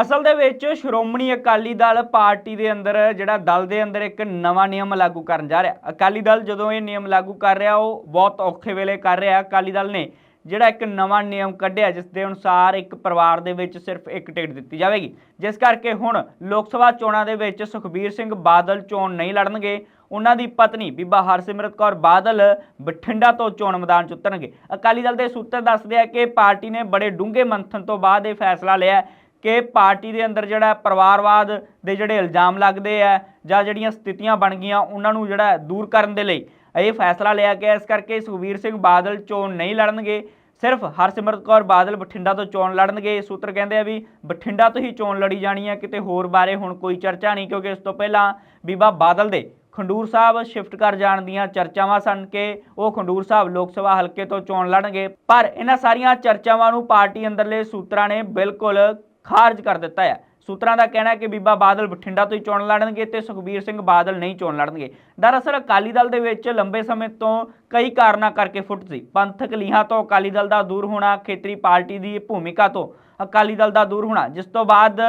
ਅਸਲ ਦੇ ਵਿੱਚ ਸ਼੍ਰੋਮਣੀ ਅਕਾਲੀ ਦਲ ਪਾਰਟੀ ਦੇ ਅੰਦਰ, ਜਿਹੜਾ ਦਲ ਦੇ ਅੰਦਰ ਇੱਕ ਨਵਾਂ ਨਿਯਮ ਲਾਗੂ ਕਰਨ ਜਾ ਰਿਹਾ। ਅਕਾਲੀ ਦਲ ਜਦੋਂ ਇਹ ਨਿਯਮ ਲਾਗੂ ਕਰ ਰਿਹਾ, ਉਹ ਬਹੁਤ ਔਖੇ ਵੇਲੇ ਕਰ ਰਿਹਾ ਅਕਾਲੀ ਦਲ ਨੇ, ਜਿਹੜਾ ਇੱਕ ਨਵਾਂ ਨਿਯਮ ਕੱਢਿਆ, ਜਿਸ ਦੇ ਅਨੁਸਾਰ ਇੱਕ ਪਰਿਵਾਰ ਦੇ ਵਿੱਚ ਸਿਰਫ ਇੱਕ ਟਿਕਟ ਦਿੱਤੀ ਜਾਵੇਗੀ। ਜਿਸ ਕਰਕੇ ਹੁਣ ਲੋਕ ਸਭਾ ਚੋਣਾਂ ਦੇ ਵਿੱਚ ਸੁਖਬੀਰ ਸਿੰਘ ਬਾਦਲ ਚੋਣ ਨਹੀਂ ਲੜਨਗੇ, ਉਹਨਾਂ ਦੀ ਪਤਨੀ ਬੀਬਾ ਹਰਸਿਮਰਤ ਕੌਰ ਬਾਦਲ ਬਠਿੰਡਾ ਤੋਂ ਚੋਣ ਮੈਦਾਨ 'ਚ ਉਤਰਨਗੇ। ਅਕਾਲੀ ਦਲ ਦੇ ਸੂਤਰ ਦੱਸਦੇ ਆ ਕਿ ਪਾਰਟੀ ਨੇ ਬੜੇ ਡੂੰਘੇ ਮੰਥਨ ਤੋਂ ਬਾਅਦ ਇਹ ਫੈਸਲਾ ਲਿਆ ਕਿ ਪਾਰਟੀ ਦੇ ਅੰਦਰ ਜਿਹੜਾ ਪਰਿਵਾਰਵਾਦ ਦੇ ਜਿਹੜੇ ਇਲਜ਼ਾਮ ਲੱਗਦੇ ਆ ਜਾਂ ਜਿਹੜੀਆਂ ਸਥਿਤੀਆਂ ਬਣ ਗਈਆਂ, ਉਹਨਾਂ ਨੂੰ ਜਿਹੜਾ ਦੂਰ ਕਰਨ ਦੇ ਲਈ ਇਹ ਫੈਸਲਾ ਲਿਆ ਗਿਆ। ਇਸ ਕਰਕੇ ਸੁਖਬੀਰ ਸਿੰਘ ਬਾਦਲ ਚੋਣ ਨਹੀਂ ਲੜਨਗੇ, ਸਿਰਫ ਹਰਸਿਮਰਤ ਕੌਰ ਬਾਦਲ ਬਠਿੰਡਾ ਤੋਂ ਚੋਣ ਲੜਨਗੇ। ਸੂਤਰ ਕਹਿੰਦੇ ਆ ਵੀ ਬਠਿੰਡਾ ਤੋਂ ਹੀ ਚੋਣ ਲੜੀ ਜਾਣੀ ਹੈ ਕਿਤੇ ਹੋਰ ਬਾਰੇ ਹੁਣ ਕੋਈ ਚਰਚਾ ਨਹੀਂ, ਕਿਉਂਕਿ ਇਸ ਤੋਂ ਪਹਿਲਾਂ ਬੀਬਾ ਬਾਦਲ ਦੇ ਖੰਡੂਰ ਸਾਹਿਬ ਸ਼ਿਫਟ ਕਰ ਜਾਣ ਦੀਆਂ ਚਰਚਾਵਾਂ ਸਨ ਕਿ ਉਹ ਖੰਡੂਰ ਸਾਹਿਬ ਲੋਕ ਸਭਾ ਹਲਕੇ ਤੋਂ ਚੋਣ ਲੜਨਗੇ। ਪਰ ਇਹਨਾਂ ਸਾਰੀਆਂ ਚਰਚਾਵਾਂ ਨੂੰ ਪਾਰਟੀ ਅੰਦਰਲੇ ਸੂਤਰਾਂ ਨੇ ਬਿਲਕੁਲ ਖਾਰਜ ਕਰ ਦਿੱਤਾ ਹੈ। ਸੂਤਰਾਂ ਦਾ ਕਹਿਣਾ ਹੈ ਕਿ ਬੀਬਾ ਬਾਦਲ ਬਠਿੰਡਾ ਤੋਂ ਹੀ ਚੋਣ ਲੜਨਗੇ ਤੇ ਸੁਖਬੀਰ ਸਿੰਘ ਬਾਦਲ ਨਹੀਂ ਚੋਣ ਲੜਨਗੇ। ਦਰਅਸਲ ਅਕਾਲੀ ਦਲ ਦੇ ਵਿੱਚ ਲੰਬੇ ਸਮੇਂ ਤੋਂ ਕਈ ਕਾਰਨਾਂ ਕਰਕੇ ਫੁੱਟ ਸੀ। ਪੰਥਕ ਲੀਹਾਂ ਤੋਂ ਅਕਾਲੀ ਦਲ ਦਾ ਦੂਰ ਹੋਣਾ, ਖੇਤਰੀ ਪਾਰਟੀ ਦੀ ਭੂਮਿਕਾ ਤੋਂ ਅਕਾਲੀ ਦਲ ਦਾ ਦੂਰ ਹੋਣਾ, ਜਿਸ ਤੋਂ ਬਾਅਦ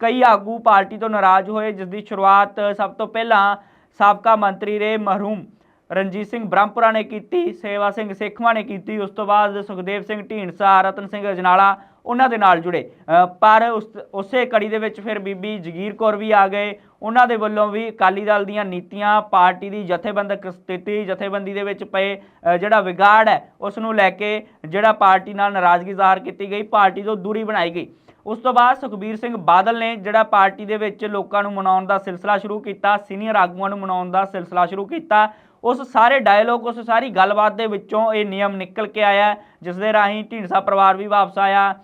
ਕਈ ਆਗੂ ਪਾਰਟੀ ਤੋਂ ਨਾਰਾਜ਼ ਹੋਏ, ਜਿਸ ਦੀ ਸ਼ੁਰੂਆਤ ਸਭ ਤੋਂ ਪਹਿਲਾਂ ਸਾਬਕਾ ਮੰਤਰੀ ਰੇ ਮਰਹੂਮ ਰਣਜੀਤ ਸਿੰਘ ਬ੍ਰਹਮਪੁਰਾ ਨੇ ਕੀਤੀ, ਸੇਵਾ ਸਿੰਘ ਸੇਖਵਾਂ ਨੇ ਕੀਤੀ, ਉਸ ਤੋਂ ਬਾਅਦ ਸੁਖਦੇਵ ਸਿੰਘ ਢੀਂਡਸਾ, ਰਤਨ ਸਿੰਘ ਅਜਨਾਲਾ ਉਹਨਾਂ ਦੇ ਨਾਲ ਜੁੜੇ। ਪਰ ਉਸ, ਉਸੇ ਕੜੀ ਦੇ ਵਿੱਚ ਫਿਰ ਬੀਬੀ ਜਗੀਰ ਕੌਰ ਵੀ ਆ ਗਏ। ਉਹਨਾਂ ਦੇ ਵੱਲੋਂ ਵੀ ਅਕਾਲੀ ਦਲ ਦੀਆਂ ਨੀਤੀਆਂ, ਪਾਰਟੀ ਦੀ ਜਥੇਬੰਦਕ ਸਥਿਤੀ, ਜਥੇਬੰਦੀ ਦੇ ਵਿੱਚ ਪਏ ਜਿਹੜਾ ਵਿਗਾੜ ਹੈ, ਉਸ ਨੂੰ ਲੈ ਕੇ ਜਿਹੜਾ ਪਾਰਟੀ ਨਾਲ ਨਾਰਾਜ਼ਗੀ ਜ਼ਾਹਰ ਕੀਤੀ ਗਈ, ਪਾਰਟੀ ਤੋਂ ਦੂਰੀ ਬਣਾਈ ਗਈ। ਉਸ ਤੋਂ ਬਾਅਦ ਸੁਖਬੀਰ ਸਿੰਘ ਬਾਦਲ ਨੇ ਜਿਹੜਾ ਪਾਰਟੀ ਦੇ ਵਿੱਚ ਲੋਕਾਂ ਨੂੰ ਮਨਾਉਣ ਦਾ ਸਿਲਸਿਲਾ ਸ਼ੁਰੂ ਕੀਤਾ, ਸੀਨੀਅਰ ਆਗੂਆਂ ਨੂੰ ਮਨਾਉਣ ਦਾ ਸਿਲਸਿਲਾ ਸ਼ੁਰੂ ਕੀਤਾ। ਉਸ ਸਾਰੇ ਡਾਇਲੋਗ ਉਸ ਸਾਰੀ ਗੱਲਬਾਤ ਦੇ ਵਿੱਚੋਂ ਇਹ ਨਿਯਮ ਨਿਕਲ ਕੇ ਆਇਆ ਜਿਸ ਦੇ ਰਾਹੀਂ ਢੀਂਡਸਾ ਪਰਿਵਾਰ ਵੀ ਵਾਪਸ ਆਇਆ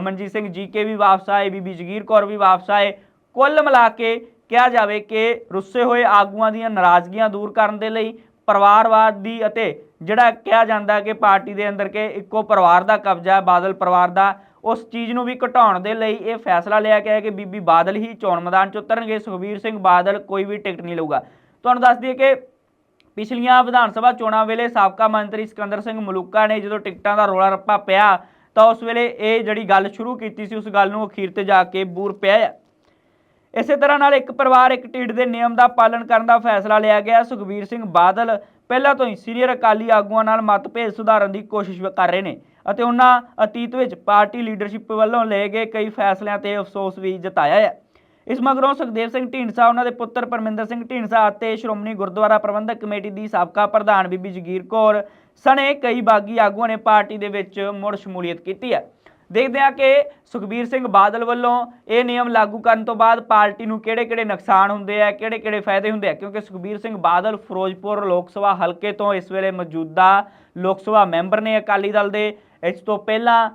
ਮਨਜੀਤ ਸਿੰਘ ਜੀਕੇ ਵੀ ਵਾਪਸ ਆਏ, ਬੀਬੀ ਜਗੀਰ ਕੌਰ ਵੀ ਵਾਪਸ ਆਏ। ਕੁੱਲ ਮਿਲਾ ਕੇ ਕਿਹਾ ਜਾਵੇ ਕਿ ਰੁੱਸੇ ਹੋਏ ਆਗੂਆਂ ਦੀਆਂ ਨਾਰਾਜ਼ਗੀਆਂ ਦੂਰ ਕਰਨ ਦੇ ਲਈ ਪਰਿਵਾਰਵਾਦ ਦੀ ਅਤੇ ਜਿਹੜਾ ਕਿਹਾ ਜਾਂਦਾ ਕਿ ਪਾਰਟੀ ਦੇ ਅੰਦਰ ਕਿ ਇੱਕੋ ਪਰਿਵਾਰ ਦਾ ਕਬਜ਼ਾ ਹੈ, ਬਾਦਲ ਪਰਿਵਾਰ ਦਾ, ਉਸ ਚੀਜ਼ ਨੂੰ ਵੀ ਘਟਾਉਣ ਦੇ ਲਈ ਇਹ ਫੈਸਲਾ ਲਿਆ ਗਿਆ ਕਿ ਬੀਬੀ ਬਾਦਲ ਹੀ ਚੋਣ ਮੈਦਾਨ 'ਚ ਉਤਰਨਗੇ। ਸੁਖਬੀਰ ਸਿੰਘ ਬਾਦਲ ਕੋਈ ਵੀ ਟਿਕਟ ਨਹੀਂ ਲਊਗਾ। ਤੁਹਾਨੂੰ ਦੱਸ ਦਈਏ ਕਿ ਪਿਛਲੀਆਂ ਵਿਧਾਨ ਸਭਾ ਚੋਣਾਂ ਵੇਲੇ ਸਾਬਕਾ ਮੰਤਰੀ ਸਿਕੰਦਰ ਸਿੰਘ ਮਲੂਕਾ ਨੇ ਜਦੋਂ ਟਿਕਟਾਂ ਦਾ ਰੋਲਾ ਰੱਪਾ ਪਿਆ, ਤਾਂ ਉਸ ਵੇਲੇ ਇਹ ਜਿਹੜੀ ਗੱਲ ਸ਼ੁਰੂ ਕੀਤੀ ਸੀ, ਉਸ ਗੱਲ ਨੂੰ ਅਖੀਰ ਤੇ ਜਾ ਕੇ ਬੂਰ ਪਿਆ ਹੈ ਇਸੇ ਤਰ੍ਹਾਂ ਨਾਲ ਇੱਕ ਪਰਿਵਾਰ ਇੱਕ ਟਿਕਟ ਦੇ ਨਿਯਮ ਦਾ ਪਾਲਣ ਕਰਨ ਦਾ ਫੈਸਲਾ ਲਿਆ ਗਿਆ। ਸੁਖਬੀਰ ਸਿੰਘ ਬਾਦਲ ਪਹਿਲਾਂ ਤੋਂ ਹੀ ਸੀਨੀਅਰ ਅਕਾਲੀ ਆਗੂਆਂ ਨਾਲ ਮਤਭੇਦ ਸੁਧਾਰਨ ਦੀ ਕੋਸ਼ਿਸ਼ ਕਰ ਰਹੇ ਨੇ ਅਤੇ ਉਹਨਾਂ ਅਤੀਤ ਵਿੱਚ ਪਾਰਟੀ ਲੀਡਰਸ਼ਿਪ ਵੱਲੋਂ ਲਏ ਗਏ ਕਈ ਫੈਸਲਿਆਂ ਤੇ ਅਫਸੋਸ ਵੀ ਜਤਾਇਆ ਹੈ ਇਸ ਮਗਰੋਂ ਸੁਖਦੇਵ ਸਿੰਘ ਢੀਂਡਸਾ, ਉਹਨਾਂ ਦੇ ਪੁੱਤਰ ਪਰਮਿੰਦਰ ਸਿੰਘ ਢੀਂਡਸਾ ਅਤੇ ਸ਼੍ਰੋਮਣੀ ਗੁਰਦੁਆਰਾ ਪ੍ਰਬੰਧਕ ਕਮੇਟੀ ਦੀ ਸਾਬਕਾ ਪ੍ਰਧਾਨ ਬੀਬੀ ਜਗੀਰ ਕੌਰ ਸਣੇ ਕਈ ਬਾਗੀ ਆਗੂਆਂ ਨੇ ਪਾਰਟੀ ਦੇ ਵਿੱਚ ਮੁੜ ਸ਼ਮੂਲੀਅਤ ਕੀਤੀ ਹੈ। ਦੇਖਦੇ ਹਾਂ ਕਿ ਸੁਖਬੀਰ ਸਿੰਘ ਬਾਦਲ ਵੱਲੋਂ ਇਹ ਨਿਯਮ ਲਾਗੂ ਕਰਨ ਤੋਂ ਬਾਅਦ ਪਾਰਟੀ ਨੂੰ ਕਿਹੜੇ-ਕਿਹੜੇ ਨੁਕਸਾਨ ਹੁੰਦੇ ਆ, ਕਿਹੜੇ-ਕਿਹੜੇ ਫਾਇਦੇ ਹੁੰਦੇ ਆ, ਕਿਉਂਕਿ ਸੁਖਬੀਰ ਸਿੰਘ ਬਾਦਲ ਫਿਰੋਜ਼ਪੁਰ ਲੋਕ ਸਭਾ ਹਲਕੇ ਤੋਂ ਇਸ ਵੇਲੇ ਮੌਜੂਦਾ ਲੋਕ ਸਭਾ ਮੈਂਬਰ ਨੇ ਅਕਾਲੀ ਦਲ ਦੇ। ਇਸ ਤੋਂ ਪਹਿਲਾਂ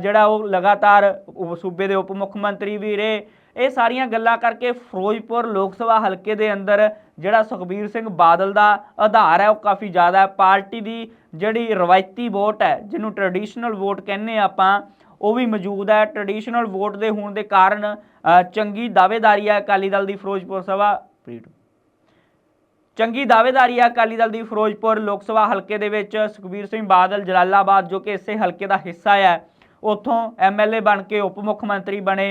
ਜਿਹੜਾ ਉਹ ਲਗਾਤਾਰ ਉਪ- ਸੂਬੇ ਦੇ ਉਪ ਮੁੱਖ ਮੰਤਰੀ ਵੀ ਰਹੇ ਇਹ ਸਾਰੀਆਂ ਗੱਲਾਂ ਕਰਕੇ ਫਿਰੋਜ਼ਪੁਰ ਲੋਕ ਸਭਾ ਹਲਕੇ ਦੇ ਅੰਦਰ ਜਿਹੜਾ ਸੁਖਬੀਰ ਸਿੰਘ ਬਾਦਲ ਦਾ ਆਧਾਰ ਹੈ, ਉਹ ਕਾਫੀ ਜ਼ਿਆਦਾ ਹੈ। ਪਾਰਟੀ ਦੀ ਜਿਹੜੀ ਰਵਾਇਤੀ ਵੋਟ ਹੈ, ਜਿਹਨੂੰ ਟ੍ਰੈਡੀਸ਼ਨਲ ਵੋਟ ਕਹਿੰਦੇ ਆ ਆਪਾਂ, ਉਹ ਵੀ ਮੌਜੂਦ ਹੈ। ਟ੍ਰੈਡੀਸ਼ਨਲ ਵੋਟ ਦੇ ਹੋਣ ਦੇ ਕਾਰਨ ਚੰਗੀ ਦਾਅਵੇਦਾਰੀ ਹੈ ਅਕਾਲੀ ਦਲ ਦੀ ਫਿਰੋਜ਼ਪੁਰ ਸਭਾ। ਪ੍ਰੀਟ ਚੰਗੀ ਦਾਅਵੇਦਾਰੀ ਹੈ ਅਕਾਲੀ ਦਲ ਦੀ ਫਿਰੋਜ਼ਪੁਰ ਲੋਕ ਸਭਾ ਹਲਕੇ ਦੇ ਵਿੱਚ ਸੁਖਬੀਰ ਸਿੰਘ ਬਾਦਲ ਜਲਾਲਾਬਾਦ, ਜੋ ਕਿ ਇਸੇ ਹਲਕੇ ਦਾ ਹਿੱਸਾ ਹੈ। ਉੱਥੋਂ ਐਮਐਲਏ ਬਣ ਕੇ ਉਪ ਮੁੱਖ ਮੰਤਰੀ ਬਣੇ।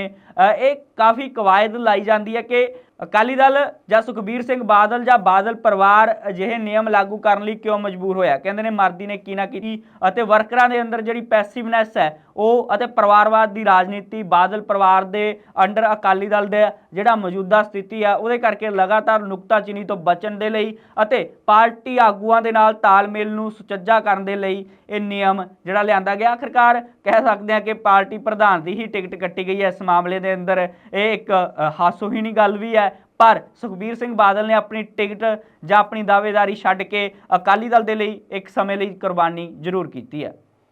ਇਹ ਕਾਫੀ ਕਵਾਇਦ ਲਾਈ ਜਾਂਦੀ ਹੈ ਕਿ ਅਕਾਲੀ ਦਲ ਜਾਂ ਸੁਖਬੀਰ ਸਿੰਘ ਬਾਦਲ ਜਾਂ ਬਾਦਲ ਪਰਿਵਾਰ ਅਜਿਹੇ ਨਿਯਮ ਲਾਗੂ ਕਰਨ ਲਈ ਕਿਉਂ ਮਜਬੂਰ ਹੋਇਆ? ਕਹਿੰਦੇ ਨੇ ਮਰਦੀ ਨੇ ਕੀ ਨਾ ਕੀਤੀ ਅਤੇ ਵਰਕਰਾਂ ਦੇ ਅੰਦਰ ਜਿਹੜੀ ਪੈਸਿਵਨੈਸ ਹੈ, ਉਹ ਅਤੇ ਪਰਿਵਾਰਵਾਦ ਦੀ ਰਾਜਨੀਤੀ, ਬਾਦਲ ਪਰਿਵਾਰ ਦੇ ਅੰਡਰ ਅਕਾਲੀ ਦਲ ਦੇ ਜਿਹੜਾ ਮੌਜੂਦਾ ਸਥਿਤੀ ਆ ਉਹਦੇ ਕਰਕੇ ਲਗਾਤਾਰ ਨੁਕਤਾਚੀਨੀ ਤੋਂ ਬਚਣ ਦੇ ਲਈ ਅਤੇ ਪਾਰਟੀ ਆਗੂਆਂ ਦੇ ਨਾਲ ਤਾਲਮੇਲ ਨੂੰ ਸੁਚੱਜਾ ਕਰਨ ਦੇ ਲਈ ਇਹ ਨਿਯਮ ਜਿਹੜਾ ਲਿਆਂਦਾ ਗਿਆ। ਆਖਰਕਾਰ ਕਹਿ ਸਕਦੇ ਹਾਂ ਕਿ ਪਾਰਟੀ ਪ੍ਰਧਾਨ ਦੀ ਹੀ ਟਿਕਟ ਕੱਟੀ ਗਈ ਹੈ। ਇਸ ਮਾਮਲੇ ਦੇ ਅੰਦਰ ਇਹ ਇੱਕ ਹਾਸੋਹੀਣੀ ਗੱਲ ਵੀ ਹੈ। ਪਰ ਸੁਖਬੀਰ ਸਿੰਘ ਬਾਦਲ ਨੇ ਆਪਣੀ ਟਿਕਟ ਜਾਂ ਆਪਣੀ ਦਾਅਵੇਦਾਰੀ ਛੱਡ ਕੇ ਅਕਾਲੀ ਦਲ ਦੇ ਲਈ ਇੱਕ ਸਮੇਂ ਲਈ ਕੁਰਬਾਨੀ ਜ਼ਰੂਰ ਕੀਤੀ ਹੈ।